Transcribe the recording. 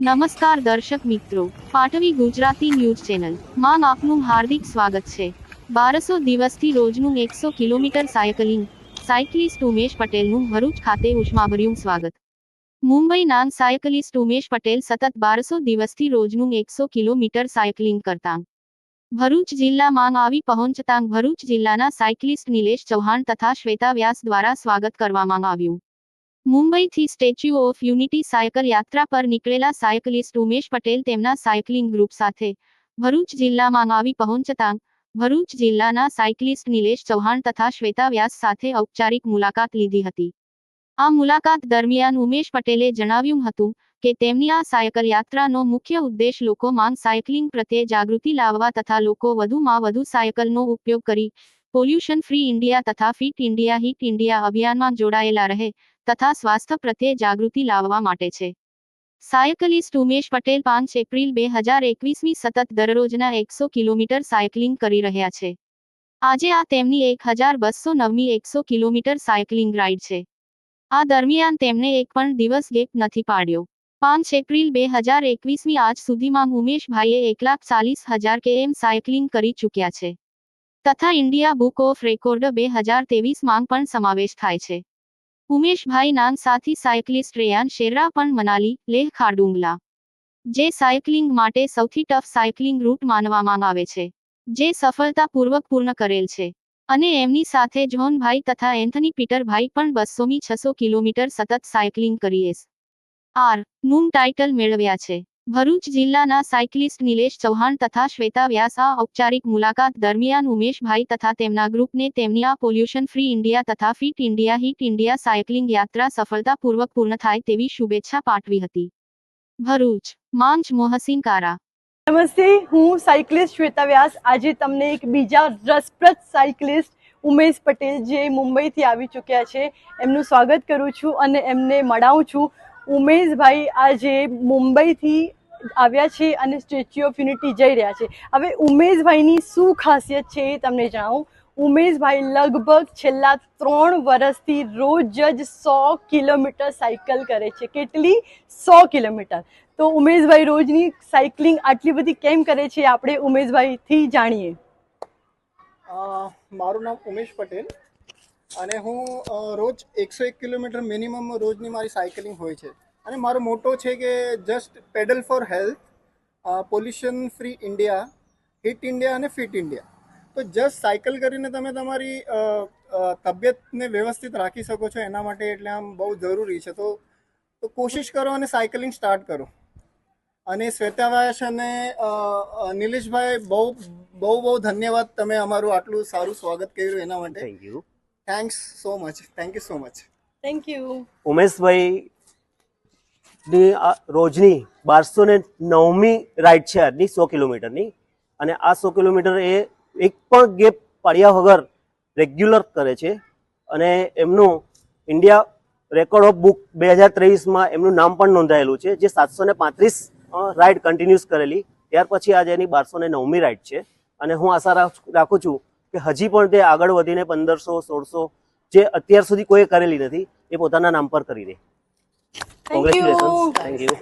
નમસ્કાર દર્શક મિત્રો, પાટવી ગુજરાતી ન્યૂઝ ચેનલમાં આપનું હાર્દિક સ્વાગત છે. બારસો દિવસથી રોજનું એકસો કિલોમીટર સાયકલિંગ, સાયકલિસ્ટ ઉમેશ પટેલનું ભરૂચ ખાતે ઉષ્માભર્યું સ્વાગત. મુંબઈના સાયકલિસ્ટ ઉમેશ પટેલ સતત બારસો દિવસથી રોજનું એકસો કિલોમીટર સાયકલિંગ કરતા. ભરૂચ જિલ્લામાં આવી પહોંચતા ભરૂચ જિલ્લાના સાયકલિસ્ટ નિલેશ ચૌહાણ તથા શ્વેતા વ્યાસ દ્વારા સ્વાગત કરવામાં આવ્યું. મુંબઈથી સ્ટેચ્યુ ઓફ યુનિટી સાયકલ યાત્રા પર નીકળેલા સાયકલિસ્ટ ઉમેશ પટેલ તેમના સાયકલિંગ ગ્રુપ સાથે ભરૂચ જિલ્લામાં આવી પહોંચતા ભરૂચ જિલ્લાના સાયકલિસ્ટ નિલેશ ચૌહાણ તથા શ્વેતા વ્યાસ સાથે ઔપચારિક મુલાકાત લીધી હતી. આ મુલાકાત દરમિયાન ઉમેશ પટેલે જણાવ્યું હતું કે તેમની આ સાયકલ યાત્રાનો મુખ્ય ઉદ્દેશ લોકોમાં સાયકલિંગ પ્રત્યે જાગૃતિ લાવવા તથા લોકો વધુમાં વધુ સાયકલનો ઉપયોગ કરી, પોલ્યુશન ફ્રી ઇન્ડિયા તથા ફિટ ઇન્ડિયા, હિટ ઇન્ડિયા અભિયાનમાં જોડાયેલા રહે તથા સ્વાસ્થ્ય પ્રત્યે જાગૃતિ લાવવા માટે છે. સાયકલિસ્ટ ઉમેશ પટેલ પાંચ એપ્રિલ બે હજાર એકવીસમી સતત દરરોજના એકસો કિલોમીટર સાયકલિંગ કરી રહ્યા છે. આજે આ તેમની એક હજાર બસો નવમી એકસો કિલોમીટર સાયકલિંગ રાઇડ છે. આ દરમિયાન તેમને એક પણ દિવસ ગેપ નથી પાડ્યો. પાંચ એપ્રિલ બે હજાર એકવીસમી આજ સુધીમાં ઉમેશભાઈએ એક લાખ ચાલીસ હજાર કેએમ સાયકલિંગ કરી ચૂક્યા છે. તથા ઇન્ડિયા બુક ઓફ રેકોર્ડ બે હજાર તેવીસ માંગ પણ સમાવેશ થાય છે. ઉમેશભાઈ નાન સાથી સાયકલિસ્ટ રેયાન શેરરા પણ મનાલી, લેહ ખાડુંગલા. જે સાયકલિંગ માટે સૌથી ટફ સાયકલિંગ રૂટ માનવામાં આવે છે. જે સફળતાપૂર્વક પૂર્ણ કરેલ છે. અને એમની સાથે જોહનભાઈ તથા એન્થની પીટરભાઈ પણ બસોમી છસો કિલોમીટર સતત સાયકલિંગ કરીએ આર. નું ટાઇટલ મેળવ્યા છે. ભરૂચ જિલ્લાના સાયકલિસ્ટ નિલેશ ચૌહાણ તથા શ્વેતા વ્યાસ આ ઔપચારિક મુલાકાત દરમિયાન ઉમેશભાઈ તથા તેમના ગ્રુપને તેમની આ પોલ્યુશન ફ્રી ઇન્ડિયા તથા fit India hit India cycling યાત્રા સફળતાપૂર્વક પૂર્ણ થાય તેવી શુભેચ્છા પાઠવી હતી. ભરૂચ માંચ મોહસિન કારા નમસ્તે, હું સાયકલિસ્ટ શ્વેતા વ્યાસ. આજે તમને એક બીજા રસપ્રદ સાયકલિસ્ટ ઉમેશ પટેલ જે મુંબઈથી આવી ચૂક્યા છે, એમનું સ્વાગત કરું છું અને એમને મળાવું છું. ઉમેશભાઈ, આજે મુંબઈથી આવ્યા છે અને સ્ટેચ્યુ ઓફ યુનિટી જઈ રહ્યા છે. હવે ઉમેશભાઈની શું ખાસિયત છે એ તમને જણાવું. ઉમેશભાઈ લગભગ છેલ્લા ત્રણ વર્ષથી રોજ જ સો કિલોમીટર સાયકલ કરે છે. કેટલી? સો કિલોમીટર. તો ઉમેશભાઈ રોજની સાયકલિંગ આટલી બધી કેમ કરે છે આપણે ઉમેશભાઈથી જાણીએ. મારું નામ ઉમેશ પટેલ અને હું રોજ એકસો એક કિલોમીટર મિનિમમ રોજની મારી સાયકલિંગ હોય છે. અને મારો મોટો છે કે just pedal for health pollution free India hit India અને ફિટ ઇન્ડિયા તો જસ્ટ સાયકલ કરીને તમે તમારી તબિયતને વ્યવસ્થિત રાખી શકો છો એના માટે એટલે આમ બહુ જરૂરી છે. તો તો કોશિશ કરો અને સાયકલિંગ સ્ટાર્ટ કરો. અને શ્વેતાવાસ અને નિલેશભાઈ બહુ બહુ બહુ ધન્યવાદ તમે અમારું આટલું સારું સ્વાગત કર્યું એના માટે. Thank you thanks so much thank you so much thank you Umeshbhai ની રોજની બારસો ને નવમી રાઈડ છે આજની સો કિલોમીટરની. અને આ સો કિલોમીટર એ એક પણ ગેપ પાડ્યા વગર રેગ્યુલર કરે છે. અને એમનું ઇન્ડિયા રેકોર્ડ ઓફ બુક બે હજાર ત્રેવીસમાં એમનું નામ પણ નોંધાયેલું છે, જે સાતસો ને પાંત્રીસ રાઈડ કન્ટિન્યુઅસ કરેલી. ત્યાર પછી આજે એની બારસો ને નવમી રાઈડ છે. અને હું આશા રાખું છું કે હજી પણ તે આગળ વધીને પંદરસો, સોળસો જે અત્યાર સુધી કોઈએ કરેલી નથી, એ પોતાના નામ પર કરી દે thank you congratulation thank you